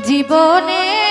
জীবনে